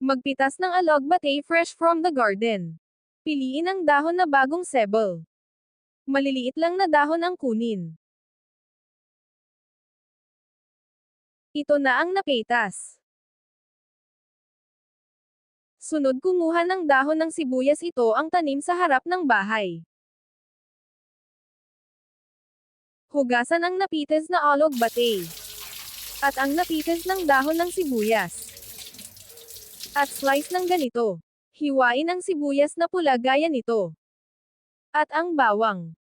Magpitas ng alogbate fresh from the garden. Piliin ang dahon na bagong sebel. Maliliit lang na dahon ang kunin. Ito na ang napitas. Sunod kumuha ng dahon ng sibuyas ito ang tanim sa harap ng bahay. Hugasan ang napites na alog bate. At ang napites ng dahon ng sibuyas. At slice ng ganito. Hiwain ang sibuyas na pula gaya nito. At ang bawang.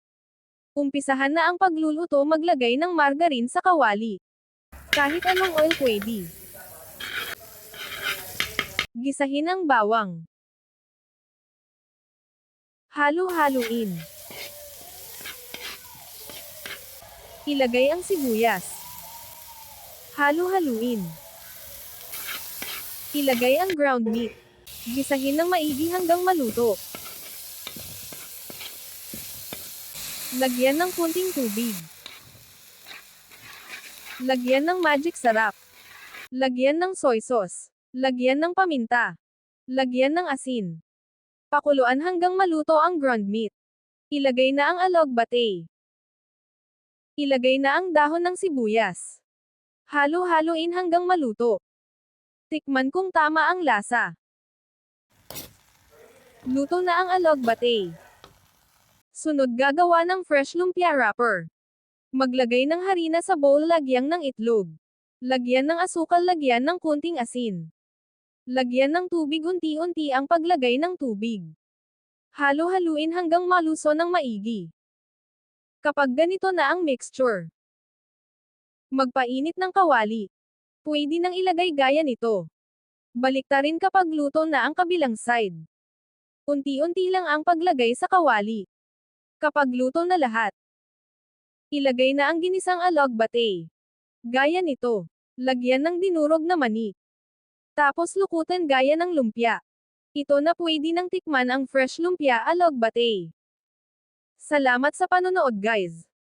Umpisahan na ang pagluluto maglagay ng margarine sa kawali. Kahit anong oil pwede. Gisahin ang bawang. Halo-haluin. Ilagay ang sibuyas. Halo-haluin. Ilagay ang ground meat. Gisahin ng maigi hanggang maluto. Lagyan ng kunting tubig. Lagyan ng magic sarap. Lagyan ng soy sauce. Lagyan ng paminta. Lagyan ng asin. Pakuluan hanggang maluto ang ground meat. Ilagay na ang alogbate. Ilagay na ang dahon ng sibuyas. Halo-haloin hanggang maluto. Tikman kung tama ang lasa. Luto na ang alogbate. Sunod gagawa ng fresh lumpia wrapper. Maglagay ng harina sa bowl lagyan ng itlog. Lagyan ng asukal lagyan ng kunting asin. Lagyan ng tubig unti-unti ang paglagay ng tubig. Halo-haluin hanggang maluso ng maigi. Kapag ganito na ang mixture, magpainit ng kawali. Pwede nang ilagay gaya nito. Baliktarin kapag luto na ang kabilang side. Unti-unti lang ang paglagay sa kawali. Kapag luto na lahat, ilagay na ang ginisang alogbate. Gaya nito. Lagyan ng dinurog na mani. Tapos lukutan gaya ng lumpia. Ito na pwede nang tikman ang fresh lumpia alogbate. Salamat sa panonood guys.